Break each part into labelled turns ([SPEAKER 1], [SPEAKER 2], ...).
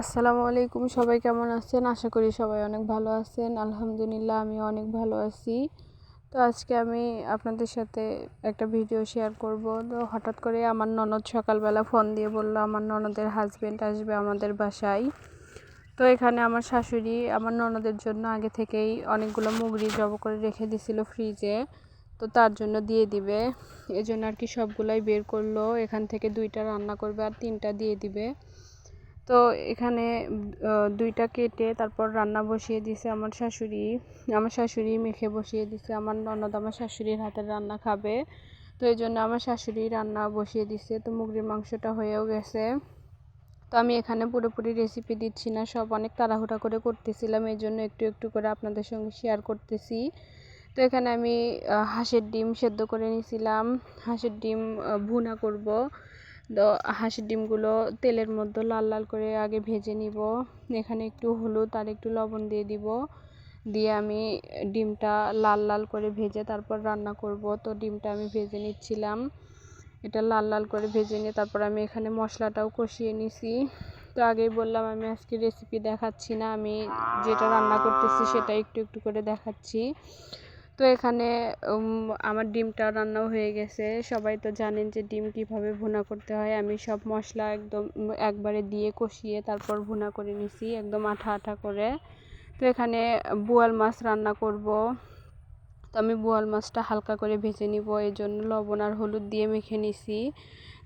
[SPEAKER 1] আসসালামু আলাইকুম, সবাই কেমন আছেন? আশা করি সবাই অনেক ভালো আছেন। আলহামদুলিল্লাহ আমি অনেক ভালো আছি। তো আজকে আমি আপনাদের সাথে একটা ভিডিও শেয়ার করব। তো হঠাৎ করে আমার ননদ সকালবেলা ফোন দিয়ে বলল, আমার ননদের হাজব্যান্ড আসবে আমাদের বাসায়। তো এখানে আমার শাশুড়ি আমার ননদের জন্য আগে থেকেই অনেকগুলো মুগরি জব করে রেখে দিছিল ফ্রিজে তো তার জন্য দিয়ে দিবে। এজন্য আর কি সবগুলাই বের করল। এখান থেকে দুইটা রান্না করবে আর তিনটা দিয়ে দিবে। তো এখানে দুইটা কেটে তারপর রান্না বসিয়ে দিছে আমার শাশুড়ি। আমার শাশুড়ি মেখে বসিয়ে দিছে, আমার ননদ আমার শাশুড়ির হাতের রান্না খাবে। তো এই জন্য আমার শাশুড়ি রান্না বসিয়ে দিছে। তো মুগরির মাংসটা হয়েও গেছে। তো আমি এখানে পুরোপুরি রেসিপি দিচ্ছি না, সব অনেক তাড়াহুড়া করে করতেছিলাম, এই জন্য একটু একটু করে আপনাদের সঙ্গে শেয়ার করতেছি। তো এখানে আমি হাঁসের ডিম সেদ্ধ করে নিয়েছিলাম হাঁসের ডিম ভুনা করব। হাঁসের ডিমগুলো তেলের মধ্যে লাল লাল করে আগে ভেজে নিব। এখানে একটু হলুদ আর একটু লবণ দিয়ে দিব। দিয়ে আমি ডিমটা লাল লাল করে ভেজে তারপর রান্না করব। তো ডিমটা আমি ভেজে নিচ্ছিলাম। এটা লাল লাল করে ভেজে নিয়ে তারপর আমি এখানে মশলাটাও কষিয়ে নিছি। তো আগেই বললাম, আমি আজকে রেসিপি দেখাচ্ছি না, আমি যেটা রান্না করতেছি সেটা একটু একটু করে দেখাচ্ছি। তো এখানে আমার ডিমটা রান্নাও হয়ে গেছে। সবাই তো জানেন যে ডিম কীভাবে ভুনা করতে হয়। আমি সব মশলা একদম একবারে দিয়ে কষিয়ে তারপর ভুনা করে নিছি, একদম আঠা আঠা করে। তো এখানে বোয়াল মাছ রান্না করব। তো আমি বোয়াল মাছটা হালকা করে ভেজে নিব এই জন্য লবণ আর হলুদ দিয়ে মেখে নিছি।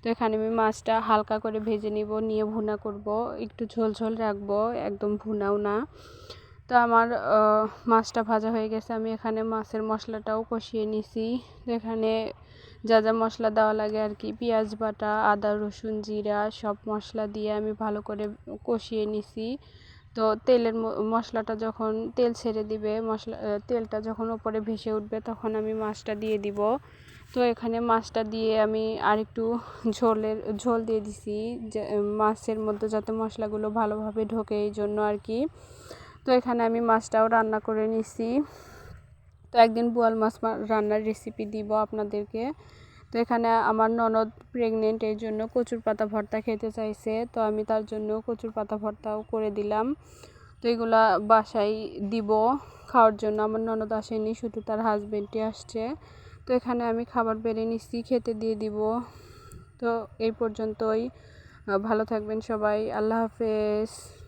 [SPEAKER 1] তো এখানে আমি মাছটা হালকা করে ভেজে নিব, নিয়ে ভুনা করব। একটু ঝোল ঝোল রাখব, একদম ভুনাও না। তো আমার মাছটা ভাজা হয়ে গেছে। আমি এখানে মাছের মশলাটাও কষিয়ে নিছি। এখানে যা যা মশলা দেওয়া লাগে আর কি, পেঁয়াজ বাটা, আদা, রসুন, জিরা সব মশলা দিয়ে আমি ভালো করে কষিয়ে নিছি। তো তেলের মশলাটা যখন তেল ছেড়ে দিবে, মশলা তেলটা যখন ওপরে ভেসে উঠবে তখন আমি মাছটা দিয়ে দিব। তো এখানে মাছটা দিয়ে আমি আরেকটু ঝোলের, ঝোল দিয়ে দিছি মাছের মধ্যে যাতে মশলাগুলো ভালোভাবে ঢোকে এই জন্য আর কি। তো এখানে আমি মাছটাও রান্না করে নিছি। তো একদিন বোয়াল মাছ রান্নার রেসিপি দিব আপনাদেরকে। তো এখানে আমার ননদ প্রেগনেন্ট এই জন্য কচুর পাতা ভর্তা খেতে চাইছে। তো আমি তার জন্য কচুর পাতা ভর্তাও করে দিলাম। তো এগুলা বাসায় দিব। খাওয়ার জন্য আমার ননদ আসেনি, শুধু তার হাজব্যান্ডই আসছে। তো এখানে আমি খাবার বেড়ে নিচ্ছি খেতে দিয়ে দিব। তো এই পর্যন্তই। ভালো থাকবেন সবাই। আল্লাহ হাফেজ।